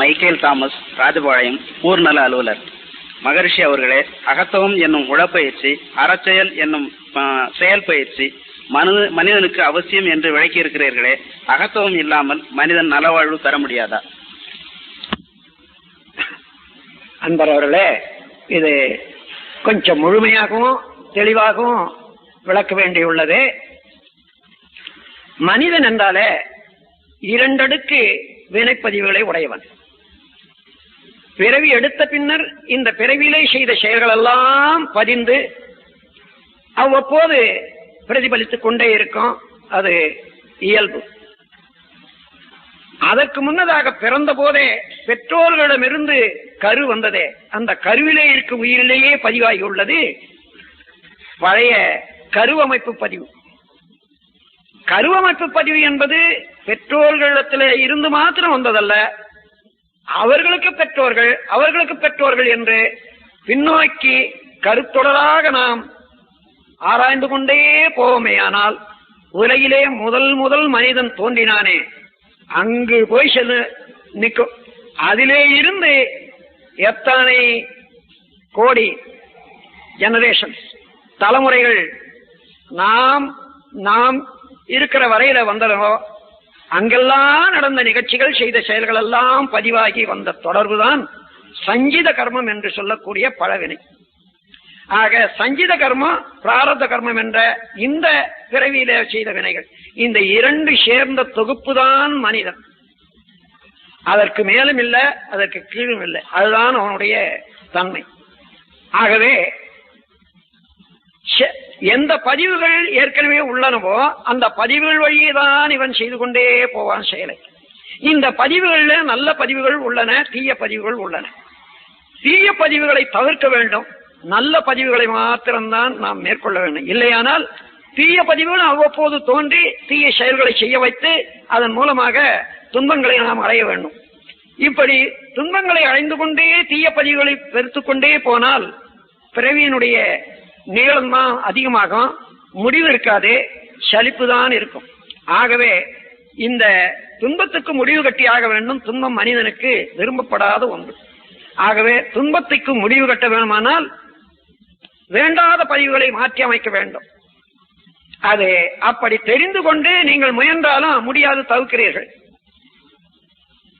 Michael Thomas Rajapalayam ஊர்நல அலுவலர். மகரிஷி அவர்களே அகத்தவம் என்னும் உடற்பயிற்சி அறச்செயல் என்னும் செயல் பயிற்சி மனித மனிதனுக்கு அவசியம் என்று விளக்கி இருக்கிறீர்களே அகத்தவம் இல்லாமல் மனிதன் நலவாழ்வு தர முடியாதா? அன்பர் அவர்களே இது கொஞ்சம் முழுமையாகவும் தெளிவாகவும் விளக்க வேண்டியுள்ளது. மனிதன் என்றாலே இரண்டடுக்கு வினைப்பதிவுகளை உடையவன். பிறவி எடுத்த பின்னர் இந்த பிறவியிலே செய்த செயல்கள் எல்லாம் பதிந்து அவ்வப்போது பிரதிபலித்துக் கொண்டே இருக்கும். அது இயல்பு. அதற்கு முன்னதாக பிறந்த போதே பெற்றோர்களிடமிருந்து கரு வந்ததே. அந்த கருவிலே இருக்கும் உயிரிலேயே பதிவாகி உள்ளது பழைய கருவமைப்பு பதிவு. கருவமைப்பு பதிவு என்பது பெற்றோர்களிடத்தில் இருந்து மாத்திரம் வந்ததல்ல. அவர்களுக்கு பெற்றோர்கள் அவர்களுக்கு பெற்றோர்கள் என்று பின்னோக்கி கருத்தொடராக நாம் ஆராய்ந்து கொண்டே போவோமே. ஆனால் உலகிலே முதல் முதல் மனிதன் தோன்றினானே. அங்கு போய் செல்லு நிற்கும் அதிலே இருந்து எத்தனை கோடி ஜெனரேஷன்ஸ் தலைமுறைகள் நாம் நாம் இருக்கிற வரையில வந்தனோ அங்கெல்லாம் நடந்த நிகழ்ச்சிகள் செய்த செயல்கள் எல்லாம் பதிவாகி வந்த தொடர்புதான் சஞ்சித கர்மம் என்று சொல்லக்கூடிய பழவினை. ஆக சஞ்சித கர்மம் பிராரத கர்மம் என்ற இந்த பிறவியில செய்த வினைகள். இந்த இரண்டு சேர்ந்த தொகுப்பு தான் மனிதன். அதற்கு மேலும் இல்லை அதற்கு கீழும் இல்லை. அதுதான் அவனுடைய தன்மை. ஆகவே எந்த பதிவுகள் ஏற்கனவே உள்ளனவோ அந்த பதிவுகள் வழியேதான் இவன் செய்து கொண்டே போவான் செயலை. இந்த பதிவுகள்ல நல்ல பதிவுகள் உள்ளன தீய பதிவுகள் உள்ளன. தீய பதிவுகளை தவிர்க்க வேண்டும். நல்ல பதிவுகளை மாத்திரம்தான் நாம் மேற்கொள்ள வேண்டும். இல்லையானால் தீய பதிவுகள் அவ்வப்போது தோன்றி தீய செயல்களை செய்ய வைத்து அதன் மூலமாக துன்பங்களை நாம் அடைய வேண்டும். இப்படி துன்பங்களை அடைந்து கொண்டே தீய பதிவுகளை பெருத்துக் கொண்டே போனால் பிறவியினுடைய நீளம் தான் அதிகமாகும் முடிவு இருக்காது சலிப்பு தான் இருக்கும். ஆகவே இந்த துன்பத்துக்கு முடிவு கட்டியாக வேண்டும் துன்பம் மனிதனுக்கு விரும்பப்படாத ஒன்று. ஆகவே துன்பத்துக்கு முடிவு கட்ட வேண்டுமானால் வேண்டாத பதிவுகளை மாற்றி அமைக்க வேண்டும். அது அப்படி தெரிந்து கொண்டு நீங்கள் முயன்றாலும் முடியாது தவிர்க்கிறீர்கள்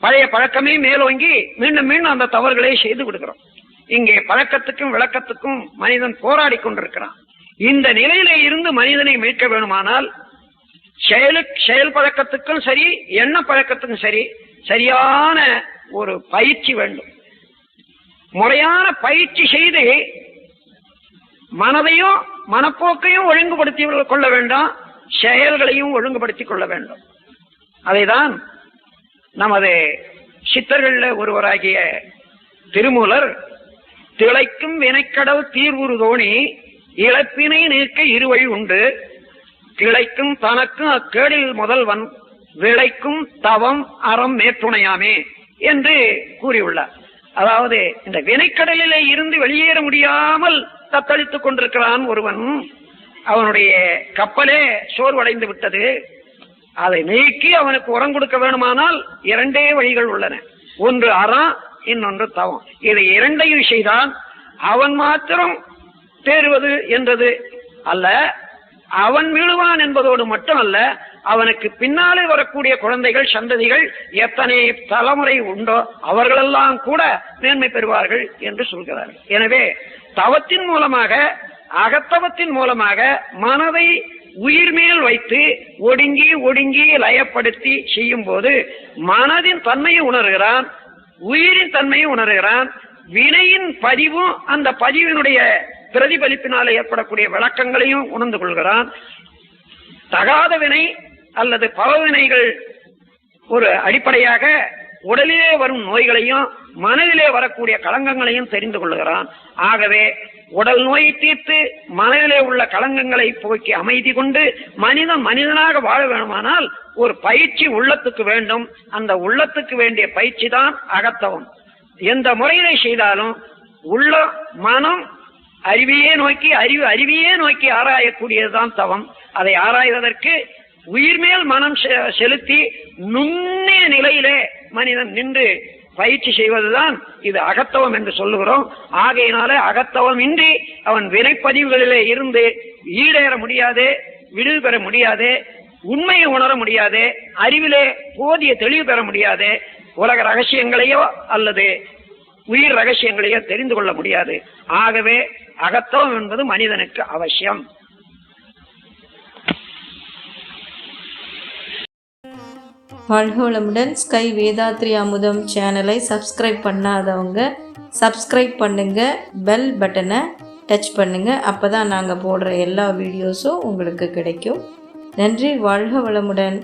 பழைய பழக்கமே மேலோங்கி மீண்டும் மீண்டும் அந்த தவறுகளை செய்து கொடுக்கிறோம் இங்கே பழக்கத்துக்கும் விளக்கத்துக்கும் மனிதன் போராடி கொண்டிருக்கிறான். இந்த நிலையிலே இருந்து மனிதனை மீட்க வேணுமானால் செயலு செயல் பழக்கத்துக்கும் சரி எண்ண பழக்கத்துக்கும் சரி சரியான ஒரு பயிற்சி வேண்டும். முறையான பயிற்சி செய்து மனதையும் மனப்போக்கையும் ஒழுங்குபடுத்தி கொள்ள வேண்டும் செயல்களையும் ஒழுங்குபடுத்திக் கொள்ள வேண்டும். அதைதான் நமது சித்தர்களில் ஒருவராகிய திருமூலர் திளைக்கும் வினைக்கடல் தீர்வுறு தோணி இழப்பினை நீக்க இருவழி உண்டு. கிளைக்கும் தனக்கும் அக்கேடில் முதல்வன் விளைக்கும் தவம் அறம் மேற்றுணையாமே என்று கூறியுள்ளார். அதாவது இந்த வினைக்கடலிலே இருந்து வெளியேற முடியாமல் தத்தளித்துக் கொண்டிருக்கிறான் ஒருவன். அவனுடைய கப்பலே சோர்வடைந்து விட்டது. அதை நீக்கி அவனுக்கு உரம் கொடுக்க வேணுமானால் இரண்டே வழிகள் உள்ளன. ஒன்று அறம் இன்னொன்று தவம். இதை இரண்டையும் செய்தால் அவன் மாத்திரம் தேறுவது என்றது அல்ல. அவன் விழுவான் என்பதோடு மட்டுமல்ல அவனுக்கு பின்னாலே வரக்கூடிய குழந்தைகள் சந்ததிகள் எத்தனை தலைமுறை உண்டோ அவர்களெல்லாம் கூட மேன்மை பெறுவார்கள் என்று சொல்கிறார்கள். எனவே தவத்தின் மூலமாக அகத்தவத்தின் மூலமாக மனதை உயிர் மேல் வைத்து ஒடுங்கி ஒடுங்கி லயப்படுத்தி செய்யும் போது மனதின் தன்மையை உணர்கிறான் உயிரின் தன்மையை உணர்கிறான். வினையின் பதிவும் அந்த பதிவினுடைய பிரதிபலிப்பினால் ஏற்படக்கூடிய விளக்கங்களையும் உணர்ந்து கொள்கிறான். தகாத வினை அல்லது பலவினைகள் ஒரு அடிப்படையாக உடலிலே வரும் நோய்களையும் மனதிலே வரக்கூடிய களங்கங்களையும் தெரிந்து கொள்கிறான். ஆகவே உடல் நோயை தீர்த்து மனதிலே உள்ள களங்கங்களை போக்கி அமைதி கொண்டு மனிதன் மனிதனாக வாழ வேணுமானால் ஒரு பயிற்சி உள்ளத்துக்கு வேண்டும். அந்த உள்ளத்துக்கு வேண்டிய பயிற்சி தான் அகத்தவம். எந்த முறையிலே செய்தாலும் உள்ள மனம் அறிவியே நோக்கி அறிவு அறிவியே நோக்கி ஆராயக்கூடியதுதான் தவம். அதை ஆராய்வதற்கு உயிர் மேல் மனம் செ- செலுத்தி நுண்ணிய நிலையிலே மனிதன் நின்று பயிற்சி செய்வதுதான் இது அகத்தவம் என்று சொல்லுகிறோம். ஆகையினால அகத்தவம் இன்றி அவன் வினைப்பதிவுகளிலே இருந்து ஈடேற முடியாது விடுபெற பெற முடியாது. உண்மையை உணர முடியாது அறிவிலே போதிய தெளிவு பெற முடியாது உலக ரகசியங்களையோ அல்லது உயிர் ரகசியங்களையோ தெரிந்து கொள்ள முடியாது. ஆகவே அகத்தவம் என்பது மனிதனுக்கு அவசியம். வாழ்கோளமுடன் ஸ்கை வேதாத்ரி அமுதம் சேனலை சப்ஸ்கிரைப் பண்ணாதவங்க சப்ஸ்கிரைப் பண்ணுங்க பெல் பட்டனை டச் பண்ணுங்க. அப்போ தான் நாங்கள் போடுற எல்லா வீடியோஸும் உங்களுக்கு கிடைக்கும். நன்றி வாழ்க வளமுடன்.